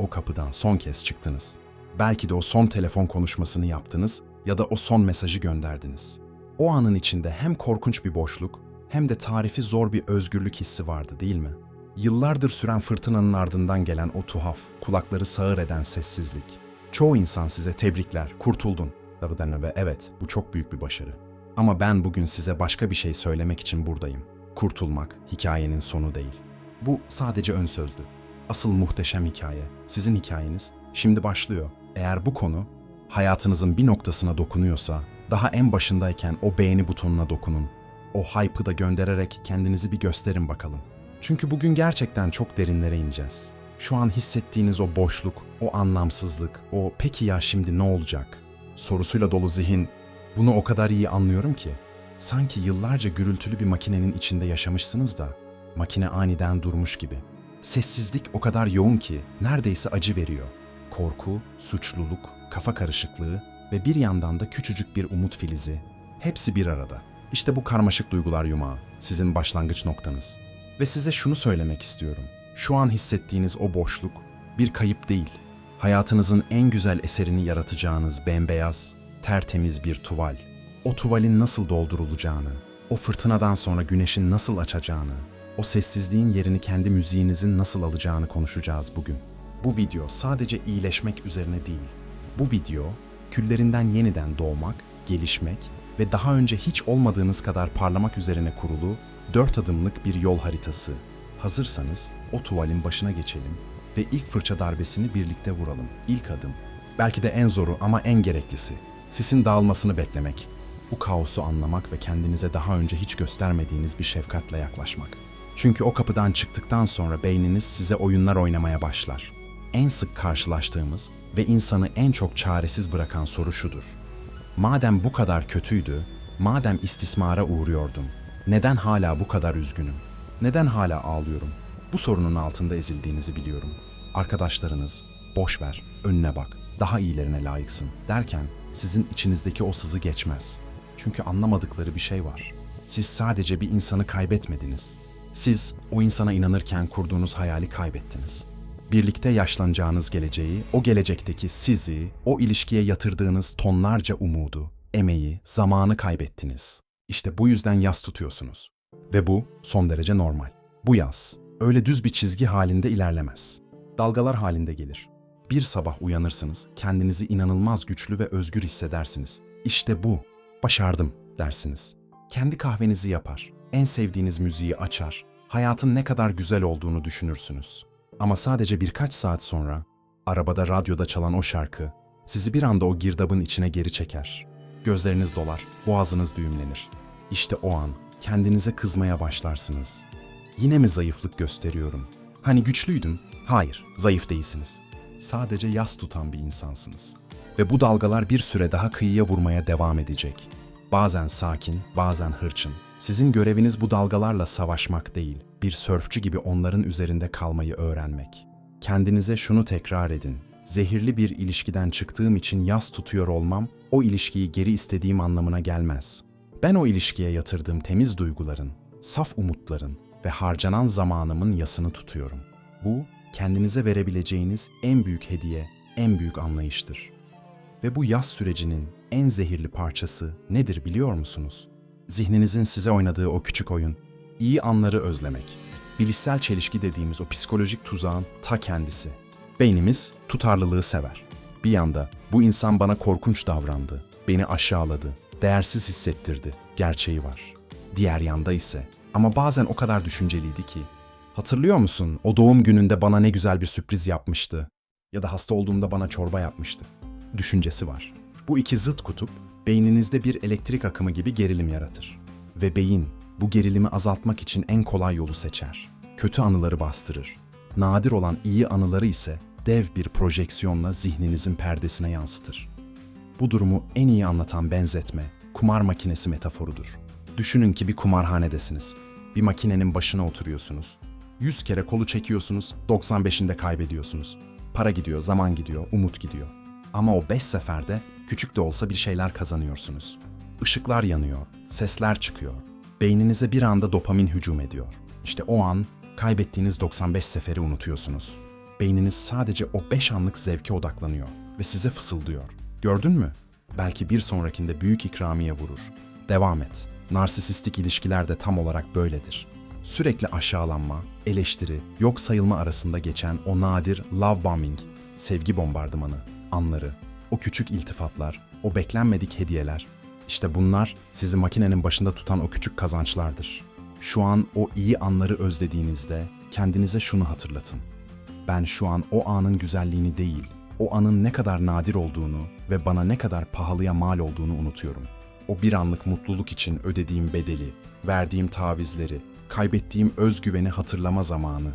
o kapıdan son kez çıktınız. Belki de o son telefon konuşmasını yaptınız ya da o son mesajı gönderdiniz. O anın içinde hem korkunç bir boşluk hem de tarifi zor bir özgürlük hissi vardı değil mi? Yıllardır süren fırtınanın ardından gelen o tuhaf, kulakları sağır eden sessizlik. Çoğu insan size tebrikler, kurtuldun. Ve evet, bu çok büyük bir başarı. Ama ben bugün size başka bir şey söylemek için buradayım. Kurtulmak hikayenin sonu değil. Bu sadece ön sözdü. Asıl muhteşem hikaye, sizin hikayeniz şimdi başlıyor. Eğer bu konu hayatınızın bir noktasına dokunuyorsa, daha en başındayken o beğeni butonuna dokunun. O hype'ı da göndererek kendinizi bir gösterin bakalım. Çünkü bugün gerçekten çok derinlere ineceğiz. Şu an hissettiğiniz o boşluk, o anlamsızlık, o peki ya şimdi ne olacak sorusuyla dolu zihin bunu o kadar iyi anlıyorum ki. Sanki yıllarca gürültülü bir makinenin içinde yaşamışsınız da makine aniden durmuş gibi. Sessizlik o kadar yoğun ki neredeyse acı veriyor. Korku, suçluluk, kafa karışıklığı ve bir yandan da küçücük bir umut filizi. Hepsi bir arada. İşte bu karmaşık duygular yumağı, sizin başlangıç noktanız. Ve size şunu söylemek istiyorum. Şu an hissettiğiniz o boşluk bir kayıp değil. Hayatınızın en güzel eserini yaratacağınız bembeyaz, tertemiz bir tuval. O tuvalin nasıl doldurulacağını, o fırtınadan sonra güneşin nasıl açacağını, o sessizliğin yerini kendi müziğinizin nasıl alacağını konuşacağız bugün. Bu video sadece iyileşmek üzerine değil. Bu video küllerinden yeniden doğmak, gelişmek ve daha önce hiç olmadığınız kadar parlamak üzerine kurulu dört adımlık bir yol haritası. Hazırsanız o tuvalin başına geçelim ve ilk fırça darbesini birlikte vuralım. İlk adım. Belki de en zoru ama en gereklisi. Sisin dağılmasını beklemek. Bu kaosu anlamak ve kendinize daha önce hiç göstermediğiniz bir şefkatle yaklaşmak. Çünkü o kapıdan çıktıktan sonra beyniniz size oyunlar oynamaya başlar. En sık karşılaştığımız ve insanı en çok çaresiz bırakan soru şudur. Madem bu kadar kötüydü, madem istismara uğruyordum, neden hala bu kadar üzgünüm? Neden hala ağlıyorum? Bu sorunun altında ezildiğinizi biliyorum. Arkadaşlarınız, boş ver, önüne bak, daha iyilerine layıksın derken sizin içinizdeki o sızı geçmez. Çünkü anlamadıkları bir şey var. Siz sadece bir insanı kaybetmediniz. Siz o insana inanırken kurduğunuz hayali kaybettiniz. Birlikte yaşlanacağınız geleceği, o gelecekteki sizi, o ilişkiye yatırdığınız tonlarca umudu, emeği, zamanı kaybettiniz. İşte bu yüzden yas tutuyorsunuz. Ve bu son derece normal. Bu yaz öyle düz bir çizgi halinde ilerlemez. Dalgalar halinde gelir. Bir sabah uyanırsınız, kendinizi inanılmaz güçlü ve özgür hissedersiniz. İşte bu, başardım dersiniz. Kendi kahvenizi yapar, en sevdiğiniz müziği açar, hayatın ne kadar güzel olduğunu düşünürsünüz. Ama sadece birkaç saat sonra arabada radyoda çalan o şarkı sizi bir anda o girdabın içine geri çeker. Gözleriniz dolar, boğazınız düğümlenir. İşte o an kendinize kızmaya başlarsınız. Yine mi zayıflık gösteriyorum? Hani güçlüydüm? Hayır, zayıf değilsiniz. Sadece yas tutan bir insansınız. Ve bu dalgalar bir süre daha kıyıya vurmaya devam edecek. Bazen sakin, bazen hırçın. Sizin göreviniz bu dalgalarla savaşmak değil, bir sörfçü gibi onların üzerinde kalmayı öğrenmek. Kendinize şunu tekrar edin. Zehirli bir ilişkiden çıktığım için yas tutuyor olmam, o ilişkiyi geri istediğim anlamına gelmez. Ben o ilişkiye yatırdığım temiz duyguların, saf umutların ve harcanan zamanımın yasını tutuyorum. Bu, kendinize verebileceğiniz en büyük hediye, en büyük anlayıştır. Ve bu yaz sürecinin en zehirli parçası nedir biliyor musunuz? Zihninizin size oynadığı o küçük oyun, iyi anları özlemek. Bilişsel çelişki dediğimiz o psikolojik tuzağın ta kendisi. Beynimiz tutarlılığı sever. Bir yanda bu insan bana korkunç davrandı, beni aşağıladı, değersiz hissettirdi gerçeği var. Diğer yanda ise ama bazen o kadar düşünceliydi ki Hatırlıyor musun? O doğum gününde bana ne güzel bir sürpriz yapmıştı. Ya da hasta olduğumda bana çorba yapmıştı. Düşüncesi var. Bu iki zıt kutup beyninizde bir elektrik akımı gibi gerilim yaratır. Ve beyin bu gerilimi azaltmak için en kolay yolu seçer. Kötü anıları bastırır. Nadir olan iyi anıları ise dev bir projeksiyonla zihninizin perdesine yansıtır. Bu durumu en iyi anlatan benzetme, kumar makinesi metaforudur. Düşünün ki bir kumarhanedesiniz. Bir makinenin başına oturuyorsunuz. 100 kere kolu çekiyorsunuz, 95'inde kaybediyorsunuz. Para gidiyor, zaman gidiyor, umut gidiyor. Ama o 5 seferde küçük de olsa bir şeyler kazanıyorsunuz. Işıklar yanıyor, sesler çıkıyor. Beyninize bir anda dopamin hücum ediyor. İşte o an kaybettiğiniz 95 seferi unutuyorsunuz. beyniniz sadece o beş anlık zevke odaklanıyor ve size fısıldıyor. Gördün mü? Belki bir sonrakinde büyük ikramiye vurur. Devam et. Narsisistik ilişkiler de tam olarak böyledir. Sürekli aşağılanma, eleştiri, yok sayılma arasında geçen o nadir love bombing, sevgi bombardımanı, anları, o küçük iltifatlar, o beklenmedik hediyeler. İşte bunlar sizi makinenin başında tutan o küçük kazançlardır. Şu an o iyi anları özlediğinizde kendinize şunu hatırlatın. Ben şu an o anın güzelliğini değil, o anın ne kadar nadir olduğunu ve bana ne kadar pahalıya mal olduğunu unutuyorum. O bir anlık mutluluk için ödediğim bedeli, verdiğim tavizleri, kaybettiğim özgüveni hatırlama zamanı.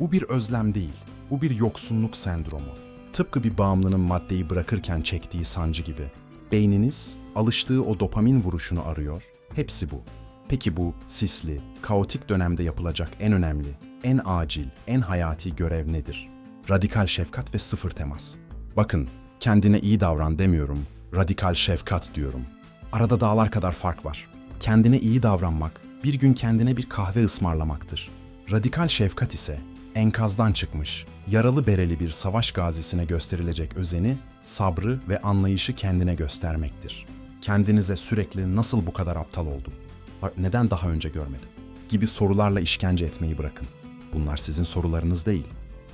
Bu bir özlem değil, bu bir yoksunluk sendromu. Tıpkı bir bağımlının maddeyi bırakırken çektiği sancı gibi. Beyniniz alıştığı o dopamin vuruşunu arıyor. Hepsi bu. Peki bu sisli, kaotik dönemde yapılacak en önemli, en acil, en hayati görev nedir? Radikal şefkat ve sıfır temas. Bakın, kendine iyi davran demiyorum, radikal şefkat diyorum. Arada dağlar kadar fark var. Kendine iyi davranmak, bir gün kendine bir kahve ısmarlamaktır. Radikal şefkat ise enkazdan çıkmış, yaralı bereli bir savaş gazisine gösterilecek özeni, sabrı ve anlayışı kendine göstermektir. Kendinize sürekli nasıl bu kadar aptal oldum? Neden daha önce görmedim? Gibi sorularla işkence etmeyi bırakın. Bunlar sizin sorularınız değil.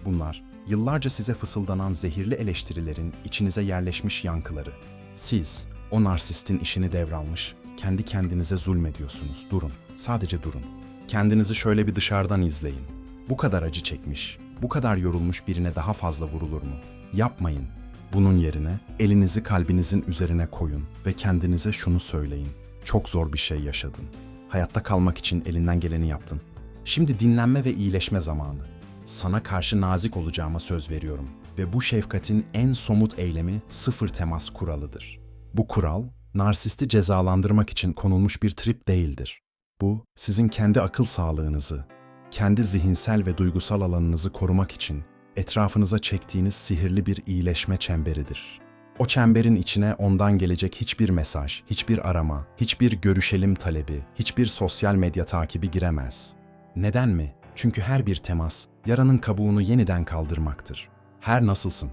Bunlar yıllarca size fısıldanan zehirli eleştirilerin içinize yerleşmiş yankıları. Siz o narsistin işini devralmış, kendi kendinize zulmediyorsunuz. Durun, sadece durun. Kendinizi şöyle bir dışarıdan izleyin. Bu kadar acı çekmiş, bu kadar yorulmuş birine daha fazla vurulur mu? Yapmayın. Bunun yerine elinizi kalbinizin üzerine koyun ve kendinize şunu söyleyin. Çok zor bir şey yaşadın. Hayatta kalmak için elinden geleni yaptın. Şimdi dinlenme ve iyileşme zamanı. Sana karşı nazik olacağıma söz veriyorum ve bu şefkatin en somut eylemi sıfır temas kuralıdır. Bu kural, narsisti cezalandırmak için konulmuş bir trip değildir. Bu, sizin kendi akıl sağlığınızı, kendi zihinsel ve duygusal alanınızı korumak için etrafınıza çektiğiniz sihirli bir iyileşme çemberidir. O çemberin içine ondan gelecek hiçbir mesaj, hiçbir arama, hiçbir görüşelim talebi, hiçbir sosyal medya takibi giremez. Neden mi? Çünkü her bir temas yaranın kabuğunu yeniden kaldırmaktır. Her nasılsın?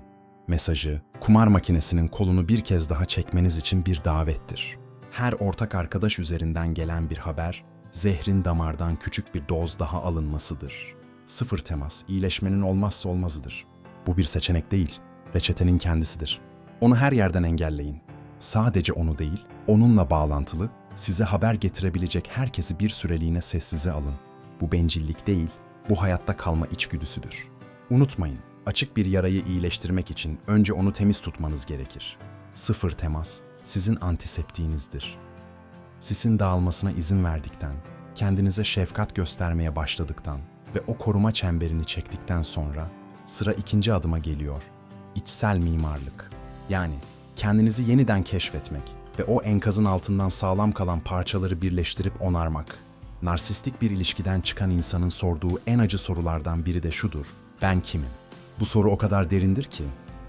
Mesajı, kumar makinesinin kolunu bir kez daha çekmeniz için bir davettir. Her ortak arkadaş üzerinden gelen bir haber, zehrin damardan küçük bir doz daha alınmasıdır. Sıfır temas, iyileşmenin olmazsa olmazıdır. Bu bir seçenek değil, reçetenin kendisidir. Onu her yerden engelleyin. Sadece onu değil, onunla bağlantılı, size haber getirebilecek herkesi bir süreliğine sessize alın. Bu bencillik değil, bu hayatta kalma içgüdüsüdür. Unutmayın, açık bir yarayı iyileştirmek için önce onu temiz tutmanız gerekir. Sıfır temas, sizin antiseptiğinizdir. Sisin dağılmasına izin verdikten, kendinize şefkat göstermeye başladıktan ve o koruma çemberini çektikten sonra sıra ikinci adıma geliyor. İçsel mimarlık. Yani kendinizi yeniden keşfetmek ve o enkazın altından sağlam kalan parçaları birleştirip onarmak. Narsistik bir ilişkiden çıkan insanın sorduğu en acı sorulardan biri de şudur. Ben kimim? Bu soru o kadar derindir ki.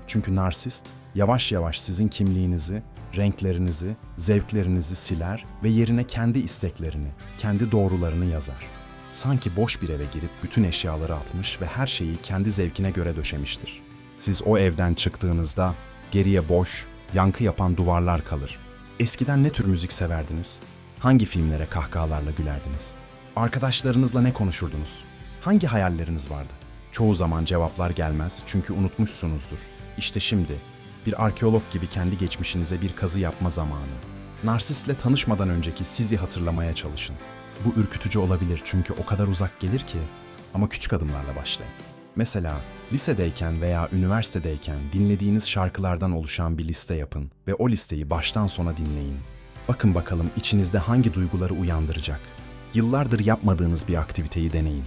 Çünkü narsist yavaş yavaş sizin kimliğinizi, renklerinizi, zevklerinizi siler ve yerine kendi isteklerini, kendi doğrularını yazar. Sanki boş bir eve girip bütün eşyaları atmış ve her şeyi kendi zevkine göre döşemiştir. Siz o evden çıktığınızda geriye boş, yankı yapan duvarlar kalır. Eskiden ne tür müzik severdiniz? Hangi filmlere kahkahalarla gülerdiniz? Arkadaşlarınızla ne konuşurdunuz? Hangi hayalleriniz vardı? Çoğu zaman cevaplar gelmez çünkü unutmuşsunuzdur. İşte şimdi bir arkeolog gibi kendi geçmişinize bir kazı yapma zamanı. Narsistle tanışmadan önceki sizi hatırlamaya çalışın. Bu ürkütücü olabilir çünkü o kadar uzak gelir ki ama küçük adımlarla başlayın. Mesela lisedeyken veya üniversitedeyken dinlediğiniz şarkılardan oluşan bir liste yapın ve o listeyi baştan sona dinleyin. Bakın bakalım içinizde hangi duyguları uyandıracak. Yıllardır yapmadığınız bir aktiviteyi deneyin.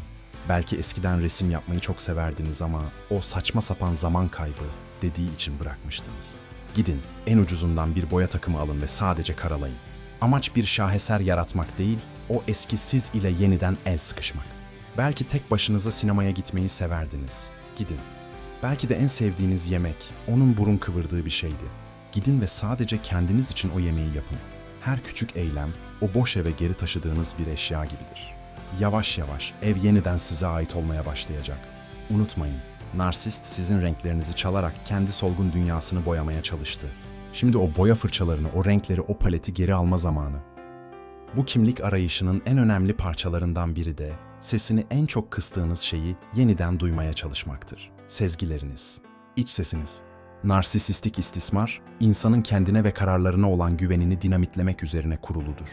Belki eskiden resim yapmayı çok severdiniz ama o saçma sapan zaman kaybı dediği için bırakmıştınız. Gidin, en ucuzundan bir boya takımı alın ve sadece karalayın. Amaç bir şaheser yaratmak değil, o eski siz ile yeniden el sıkışmak. Belki tek başınıza sinemaya gitmeyi severdiniz. Gidin. Belki de en sevdiğiniz yemek, onun burun kıvırdığı bir şeydi. Gidin ve sadece kendiniz için o yemeği yapın. Her küçük eylem, o boş eve geri taşıdığınız bir eşya gibidir. Yavaş yavaş ev yeniden size ait olmaya başlayacak. Unutmayın, Narsist sizin renklerinizi çalarak kendi solgun dünyasını boyamaya çalıştı. Şimdi o boya fırçalarını, o renkleri, o paleti geri alma zamanı. Bu kimlik arayışının en önemli parçalarından biri de sesini en çok kıstığınız şeyi yeniden duymaya çalışmaktır. Sezgileriniz, iç sesiniz. Narsisistik istismar, insanın kendine ve kararlarına olan güvenini dinamitlemek üzerine kuruludur.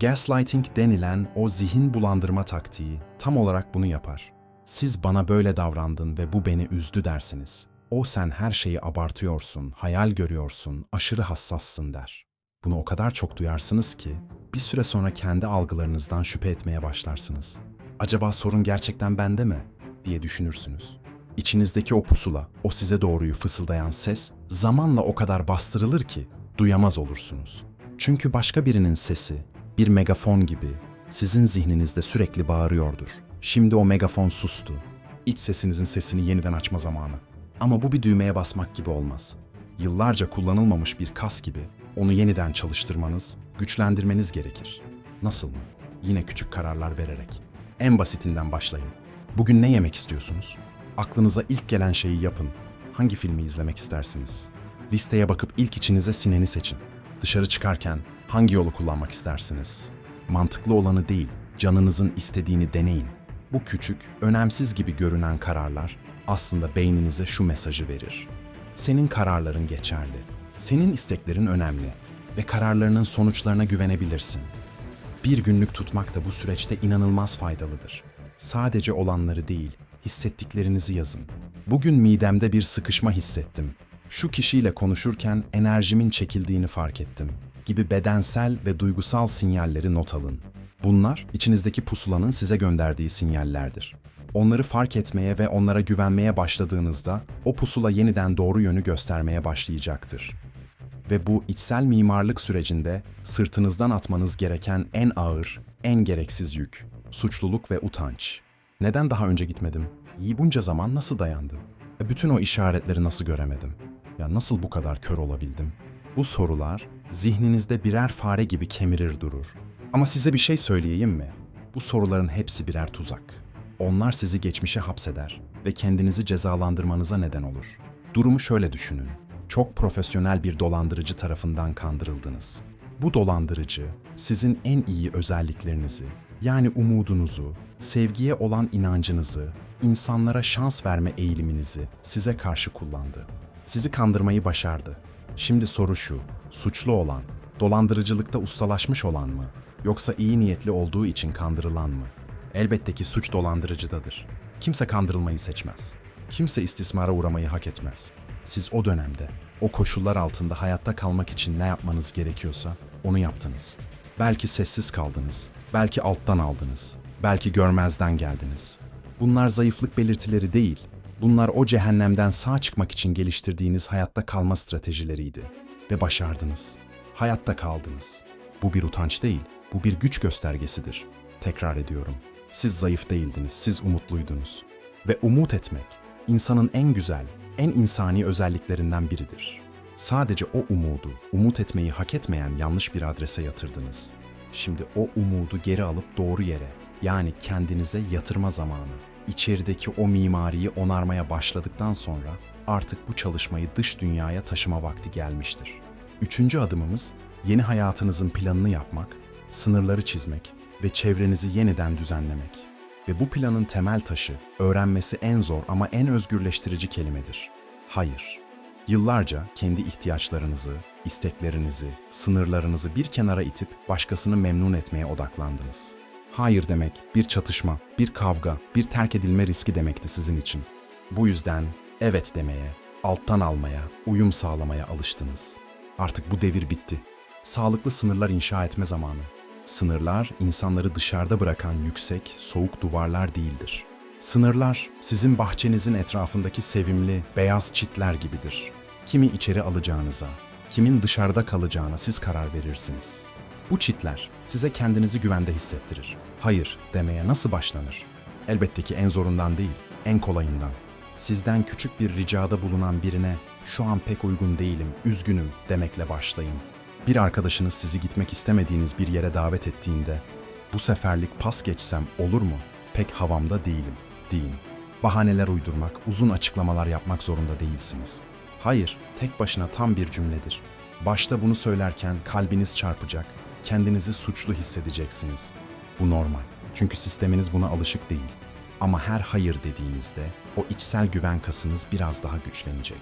Gaslighting denilen o zihin bulandırma taktiği tam olarak bunu yapar. Siz bana böyle davrandın ve bu beni üzdü dersiniz. O sen her şeyi abartıyorsun, hayal görüyorsun, aşırı hassassın der. Bunu o kadar çok duyarsınız ki bir süre sonra kendi algılarınızdan şüphe etmeye başlarsınız. Acaba sorun gerçekten bende mi diye düşünürsünüz. İçinizdeki o pusula, o size doğruyu fısıldayan ses zamanla o kadar bastırılır ki duyamaz olursunuz. Çünkü başka birinin sesi bir megafon gibi sizin zihninizde sürekli bağırıyordur. Şimdi o megafon sustu. İç sesinizin sesini yeniden açma zamanı. Ama bu bir düğmeye basmak gibi olmaz. Yıllarca kullanılmamış bir kas gibi onu yeniden çalıştırmanız, güçlendirmeniz gerekir. Nasıl mı? Yine küçük kararlar vererek. En basitinden başlayın. Bugün ne yemek istiyorsunuz? Aklınıza ilk gelen şeyi yapın. Hangi filmi izlemek istersiniz? Listeye bakıp ilk içinize sineni seçin. Dışarı çıkarken hangi yolu kullanmak istersiniz? Mantıklı olanı değil, canınızın istediğini deneyin. Bu küçük, önemsiz gibi görünen kararlar aslında beyninize şu mesajı verir. Senin kararların geçerli. Senin isteklerin önemli ve kararlarının sonuçlarına güvenebilirsin. Bir günlük tutmak da bu süreçte inanılmaz faydalıdır. Sadece olanları değil, hissettiklerinizi yazın. Bugün midemde bir sıkışma hissettim. Şu kişiyle konuşurken enerjimin çekildiğini fark ettim gibi bedensel ve duygusal sinyalleri not alın. Bunlar içinizdeki pusulanın size gönderdiği sinyallerdir. Onları fark etmeye ve onlara güvenmeye başladığınızda o pusula yeniden doğru yönü göstermeye başlayacaktır. Ve bu içsel mimarlık sürecinde sırtınızdan atmanız gereken en ağır, en gereksiz yük, suçluluk ve utanç. Neden daha önce gitmedim? İyi bunca zaman nasıl dayandım? E, Bütün o işaretleri nasıl göremedim? Ya nasıl bu kadar kör olabildim? Bu sorular zihninizde birer fare gibi kemirir durur. Ama size bir şey söyleyeyim mi? Bu soruların hepsi birer tuzak. Onlar sizi geçmişe hapseder ve kendinizi cezalandırmanıza neden olur. Durumu şöyle düşünün. Çok profesyonel bir dolandırıcı tarafından kandırıldınız. Bu dolandırıcı sizin en iyi özelliklerinizi, yani umudunuzu, sevgiye olan inancınızı, insanlara şans verme eğiliminizi size karşı kullandı. Sizi kandırmayı başardı. Şimdi soru şu, suçlu olan, dolandırıcılıkta ustalaşmış olan mı? Yoksa iyi niyetli olduğu için kandırılan mı? Elbette ki suç dolandırıcıdadır. Kimse kandırılmayı seçmez. Kimse istismara uğramayı hak etmez. Siz o dönemde, o koşullar altında hayatta kalmak için ne yapmanız gerekiyorsa onu yaptınız. Belki sessiz kaldınız, belki alttan aldınız, belki görmezden geldiniz. Bunlar zayıflık belirtileri değil, bunlar o cehennemden sağ çıkmak için geliştirdiğiniz hayatta kalma stratejileriydi. Ve başardınız. Hayatta kaldınız. Bu bir utanç değil, bu bir güç göstergesidir. Tekrar ediyorum. Siz zayıf değildiniz, siz umutluydunuz. Ve umut etmek, insanın en güzel, en insani özelliklerinden biridir. Sadece o umudu, umut etmeyi hak etmeyen yanlış bir adrese yatırdınız. Şimdi o umudu geri alıp doğru yere, yani kendinize yatırma zamanı. İçerideki o mimariyi onarmaya başladıktan sonra artık bu çalışmayı dış dünyaya taşıma vakti gelmiştir. Üçüncü adımımız yeni hayatınızın planını yapmak, sınırları çizmek ve çevrenizi yeniden düzenlemek. Ve bu planın temel taşı, öğrenmesi en zor ama en özgürleştirici kelimedir. Hayır. Yıllarca kendi ihtiyaçlarınızı, isteklerinizi, sınırlarınızı bir kenara itip başkasını memnun etmeye odaklandınız. Hayır demek bir çatışma, bir kavga, bir terk edilme riski demekti sizin için. Bu yüzden evet demeye, alttan almaya, uyum sağlamaya alıştınız. Artık bu devir bitti. Sağlıklı sınırlar inşa etme zamanı. Sınırlar insanları dışarıda bırakan yüksek, soğuk duvarlar değildir. Sınırlar sizin bahçenizin etrafındaki sevimli, beyaz çitler gibidir. Kimi içeri alacağınıza, kimin dışarıda kalacağına siz karar verirsiniz. Bu çitler size kendinizi güvende hissettirir. Hayır demeye nasıl başlanır? Elbette ki en zorundan değil, en kolayından. Sizden küçük bir ricada bulunan birine şu an pek uygun değilim, üzgünüm demekle başlayın. Bir arkadaşınız sizi gitmek istemediğiniz bir yere davet ettiğinde bu seferlik pas geçsem olur mu? Pek havamda değilim deyin. Bahaneler uydurmak, uzun açıklamalar yapmak zorunda değilsiniz. Hayır, tek başına tam bir cümledir. Başta bunu söylerken kalbiniz çarpacak, kendinizi suçlu hissedeceksiniz. Bu normal. Çünkü sisteminiz buna alışık değil. Ama her hayır dediğinizde o içsel güven kasınız biraz daha güçlenecek.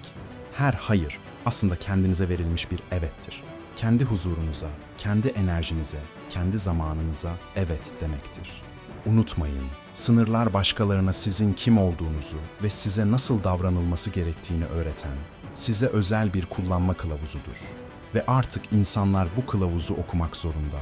Her hayır aslında kendinize verilmiş bir evettir. Kendi huzurunuza, kendi enerjinize, kendi zamanınıza evet demektir. Unutmayın, sınırlar başkalarına sizin kim olduğunuzu ve size nasıl davranılması gerektiğini öğreten, size özel bir kullanma kılavuzudur. Ve artık insanlar bu kılavuzu okumak zorunda.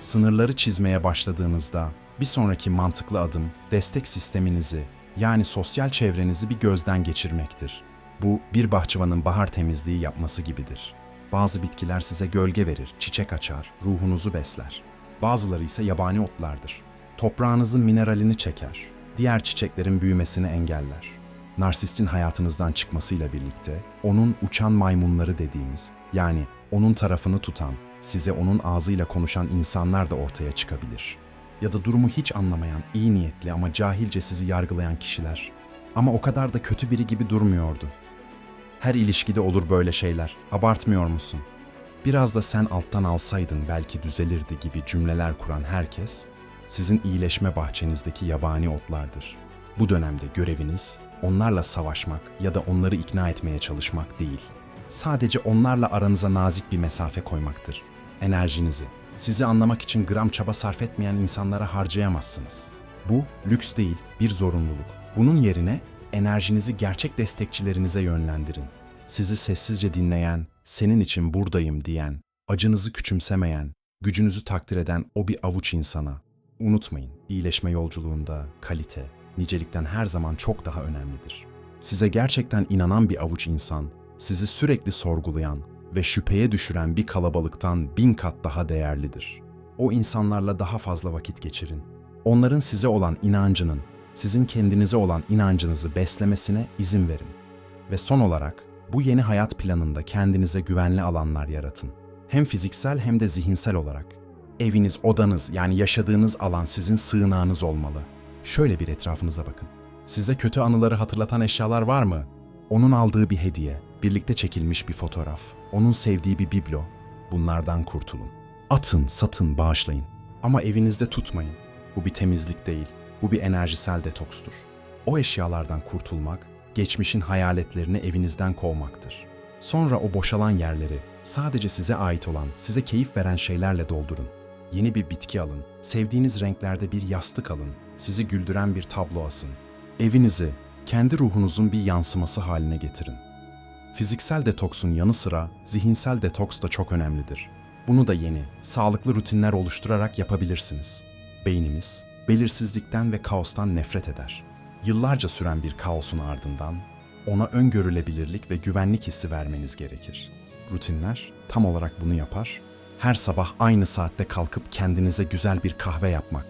Sınırları çizmeye başladığınızda bir sonraki mantıklı adım destek sisteminizi yani sosyal çevrenizi bir gözden geçirmektir. Bu bir bahçıvanın bahar temizliği yapması gibidir. Bazı bitkiler size gölge verir, çiçek açar, ruhunuzu besler. Bazıları ise yabani otlardır. Toprağınızın mineralini çeker, diğer çiçeklerin büyümesini engeller. Narsistin hayatınızdan çıkmasıyla birlikte onun uçan maymunları dediğimiz yani onun tarafını tutan, size onun ağzıyla konuşan insanlar da ortaya çıkabilir. Ya da durumu hiç anlamayan, iyi niyetli ama cahilce sizi yargılayan kişiler. Ama o kadar da kötü biri gibi durmuyordu. Her ilişkide olur böyle şeyler. Abartmıyor musun? Biraz da sen alttan alsaydın belki düzelirdi gibi cümleler kuran herkes, sizin iyileşme bahçenizdeki yabani otlardır. Bu dönemde göreviniz onlarla savaşmak ya da onları ikna etmeye çalışmak değil. Sadece onlarla aranıza nazik bir mesafe koymaktır. Enerjinizi, sizi anlamak için gram çaba sarf etmeyen insanlara harcayamazsınız. Bu lüks değil, bir zorunluluk. Bunun yerine enerjinizi gerçek destekçilerinize yönlendirin. Sizi sessizce dinleyen, senin için buradayım diyen, acınızı küçümsemeyen, gücünüzü takdir eden o bir avuç insana. Unutmayın, iyileşme yolculuğunda kalite, nicelikten her zaman çok daha önemlidir. Size gerçekten inanan bir avuç insan, sizi sürekli sorgulayan ve şüpheye düşüren bir kalabalıktan bin kat daha değerlidir. O insanlarla daha fazla vakit geçirin. Onların size olan inancının, sizin kendinize olan inancınızı beslemesine izin verin. Ve son olarak bu yeni hayat planında kendinize güvenli alanlar yaratın. Hem fiziksel hem de zihinsel olarak. Eviniz, odanız yani yaşadığınız alan sizin sığınağınız olmalı. Şöyle bir etrafınıza bakın. Size kötü anıları hatırlatan eşyalar var mı? Onun aldığı bir hediye, birlikte çekilmiş bir fotoğraf, onun sevdiği bir biblo. Bunlardan kurtulun. Atın, satın, bağışlayın. Ama evinizde tutmayın. Bu bir temizlik değil, bu bir enerjisel detokstur. O eşyalardan kurtulmak, geçmişin hayaletlerini evinizden kovmaktır. Sonra o boşalan yerleri sadece size ait olan, size keyif veren şeylerle doldurun. Yeni bir bitki alın, sevdiğiniz renklerde bir yastık alın, sizi güldüren bir tablo asın. Evinizi kendi ruhunuzun bir yansıması haline getirin. Fiziksel detoksun yanı sıra zihinsel detoks da çok önemlidir. Bunu da yeni, sağlıklı rutinler oluşturarak yapabilirsiniz. Beynimiz belirsizlikten ve kaostan nefret eder. Yıllarca süren bir kaosun ardından ona öngörülebilirlik ve güvenlik hissi vermeniz gerekir. Rutinler tam olarak bunu yapar. Her sabah aynı saatte kalkıp kendinize güzel bir kahve yapmak,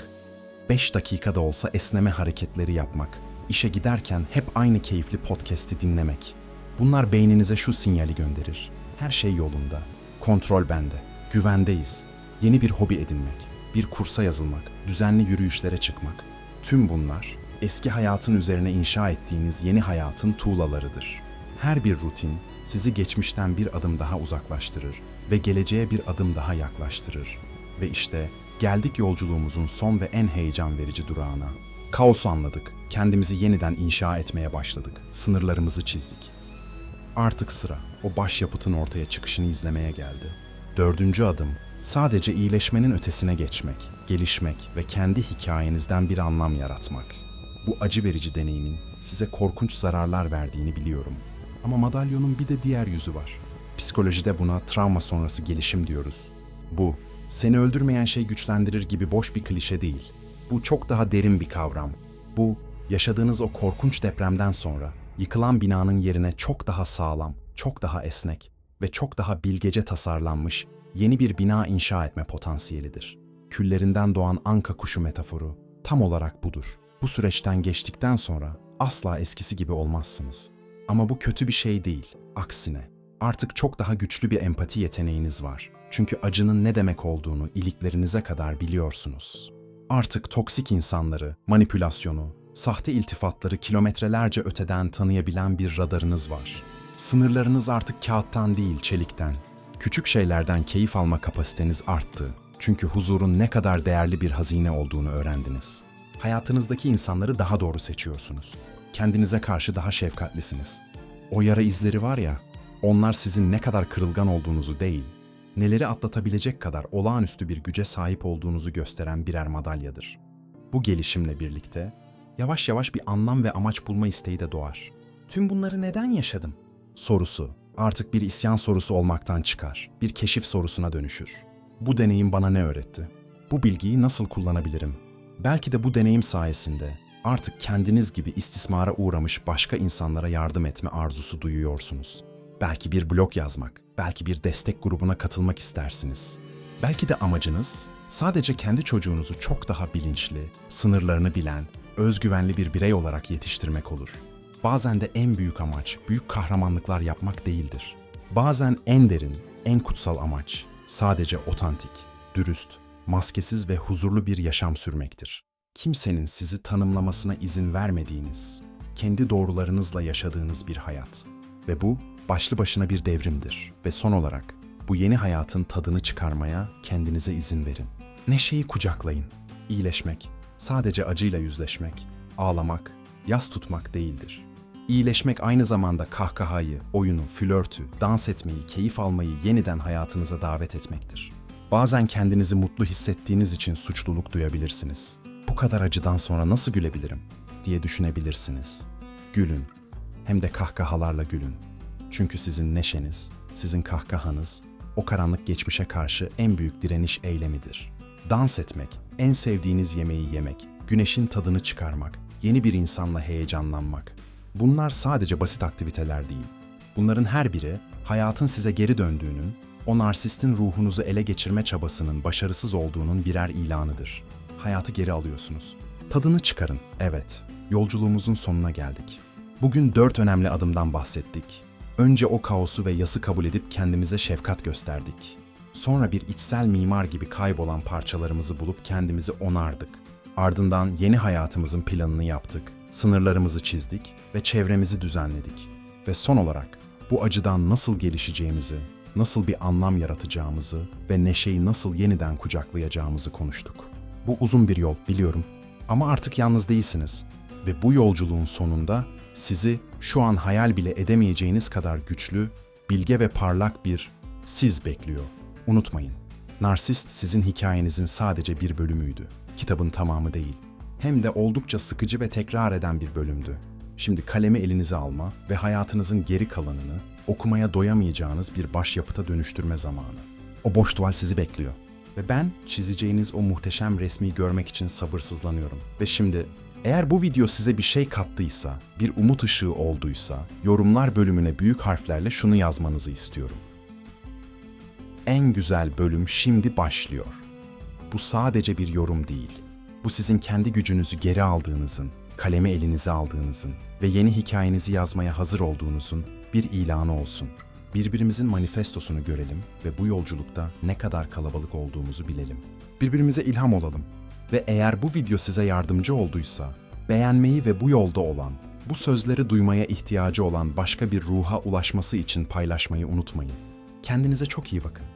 5 dakikada olsa esneme hareketleri yapmak, işe giderken hep aynı keyifli podcast'i dinlemek. Bunlar beyninize şu sinyali gönderir. Her şey yolunda. Kontrol bende. Güvendeyiz. Yeni bir hobi edinmek, bir kursa yazılmak, düzenli yürüyüşlere çıkmak. Tüm bunlar eski hayatın üzerine inşa ettiğiniz yeni hayatın tuğlalarıdır. Her bir rutin sizi geçmişten bir adım daha uzaklaştırır ve geleceğe bir adım daha yaklaştırır. Ve işte geldik yolculuğumuzun son ve en heyecan verici durağına. Kaosu anladık, kendimizi yeniden inşa etmeye başladık, sınırlarımızı çizdik. Artık sıra o başyapıtın ortaya çıkışını izlemeye geldi. Dördüncü adım sadece iyileşmenin ötesine geçmek, gelişmek ve kendi hikayenizden bir anlam yaratmak. Bu acı verici deneyimin size korkunç zararlar verdiğini biliyorum. Ama madalyonun bir de diğer yüzü var. Psikolojide buna travma sonrası gelişim diyoruz. Bu, seni öldürmeyen şey güçlendirir gibi boş bir klişe değil. Bu çok daha derin bir kavram. Bu, yaşadığınız o korkunç depremden sonra yıkılan binanın yerine çok daha sağlam, çok daha esnek ve çok daha bilgece tasarlanmış yeni bir bina inşa etme potansiyelidir. Küllerinden doğan anka kuşu metaforu tam olarak budur. Bu süreçten geçtikten sonra asla eskisi gibi olmazsınız. Ama bu kötü bir şey değil, aksine. Artık çok daha güçlü bir empati yeteneğiniz var. Çünkü acının ne demek olduğunu iliklerinize kadar biliyorsunuz. Artık toksik insanları, manipülasyonu, Sahte iltifatları kilometrelerce öteden tanıyabilen bir radarınız var. Sınırlarınız artık kağıttan değil, çelikten. Küçük şeylerden keyif alma kapasiteniz arttı. Çünkü huzurun ne kadar değerli bir hazine olduğunu öğrendiniz. Hayatınızdaki insanları daha doğru seçiyorsunuz. Kendinize karşı daha şefkatlisiniz. O yara izleri var ya, onlar sizin ne kadar kırılgan olduğunuzu değil, neleri atlatabilecek kadar olağanüstü bir güce sahip olduğunuzu gösteren birer madalyadır. Bu gelişimle birlikte yavaş yavaş bir anlam ve amaç bulma isteği de doğar. Tüm bunları neden yaşadım? Sorusu artık bir isyan sorusu olmaktan çıkar, bir keşif sorusuna dönüşür. Bu deneyim bana ne öğretti? Bu bilgiyi nasıl kullanabilirim? Belki de bu deneyim sayesinde artık kendiniz gibi istismara uğramış başka insanlara yardım etme arzusu duyuyorsunuz. Belki bir blog yazmak, belki bir destek grubuna katılmak istersiniz. Belki de amacınız sadece kendi çocuğunuzu çok daha bilinçli, sınırlarını bilen, özgüvenli bir birey olarak yetiştirmek olur. Bazen de en büyük amaç büyük kahramanlıklar yapmak değildir. Bazen en derin, en kutsal amaç sadece otantik, dürüst, maskesiz ve huzurlu bir yaşam sürmektir. Kimsenin sizi tanımlamasına izin vermediğiniz, kendi doğrularınızla yaşadığınız bir hayat. Ve bu başlı başına bir devrimdir. Ve son olarak bu yeni hayatın tadını çıkarmaya kendinize izin verin. Neşeyi kucaklayın. İyileşmek, sadece acıyla yüzleşmek, ağlamak, yas tutmak değildir. İyileşmek aynı zamanda kahkahayı, oyunu, flörtü, dans etmeyi, keyif almayı yeniden hayatınıza davet etmektir. Bazen kendinizi mutlu hissettiğiniz için suçluluk duyabilirsiniz. Bu kadar acıdan sonra nasıl gülebilirim diye düşünebilirsiniz. Gülün. Hem de kahkahalarla gülün. Çünkü sizin neşeniz, sizin kahkahanız o karanlık geçmişe karşı en büyük direniş eylemidir. Dans etmek, en sevdiğiniz yemeği yemek, güneşin tadını çıkarmak, yeni bir insanla heyecanlanmak. Bunlar sadece basit aktiviteler değil. Bunların her biri hayatın size geri döndüğünün, o narsistin ruhunuzu ele geçirme çabasının başarısız olduğunun birer ilanıdır. Hayatı geri alıyorsunuz. Tadını çıkarın. Evet, yolculuğumuzun sonuna geldik. Bugün dört önemli adımdan bahsettik. Önce o kaosu ve yası kabul edip kendimize şefkat gösterdik. Sonra bir içsel mimar gibi kaybolan parçalarımızı bulup kendimizi onardık. Ardından yeni hayatımızın planını yaptık, sınırlarımızı çizdik ve çevremizi düzenledik. Ve son olarak bu acıdan nasıl gelişeceğimizi, nasıl bir anlam yaratacağımızı ve neşeyi nasıl yeniden kucaklayacağımızı konuştuk. Bu uzun bir yol biliyorum ama artık yalnız değilsiniz ve bu yolculuğun sonunda sizi şu an hayal bile edemeyeceğiniz kadar güçlü, bilge ve parlak bir siz bekliyor. Unutmayın, narsist sizin hikayenizin sadece bir bölümüydü. Kitabın tamamı değil. Hem de oldukça sıkıcı ve tekrar eden bir bölümdü. Şimdi kalemi elinize alma ve hayatınızın geri kalanını okumaya doyamayacağınız bir başyapıta dönüştürme zamanı. O boş tuval sizi bekliyor. Ve ben çizeceğiniz o muhteşem resmi görmek için sabırsızlanıyorum. Ve şimdi eğer bu video size bir şey kattıysa, bir umut ışığı olduysa, yorumlar bölümüne büyük harflerle şunu yazmanızı istiyorum. En güzel bölüm şimdi başlıyor. Bu sadece bir yorum değil. Bu sizin kendi gücünüzü geri aldığınızın, kalemi elinize aldığınızın ve yeni hikayenizi yazmaya hazır olduğunuzun bir ilanı olsun. Birbirimizin manifestosunu görelim ve bu yolculukta ne kadar kalabalık olduğumuzu bilelim. Birbirimize ilham olalım. Ve eğer bu video size yardımcı olduysa, beğenmeyi ve bu yolda olan, bu sözleri duymaya ihtiyacı olan başka bir ruha ulaşması için paylaşmayı unutmayın. Kendinize çok iyi bakın.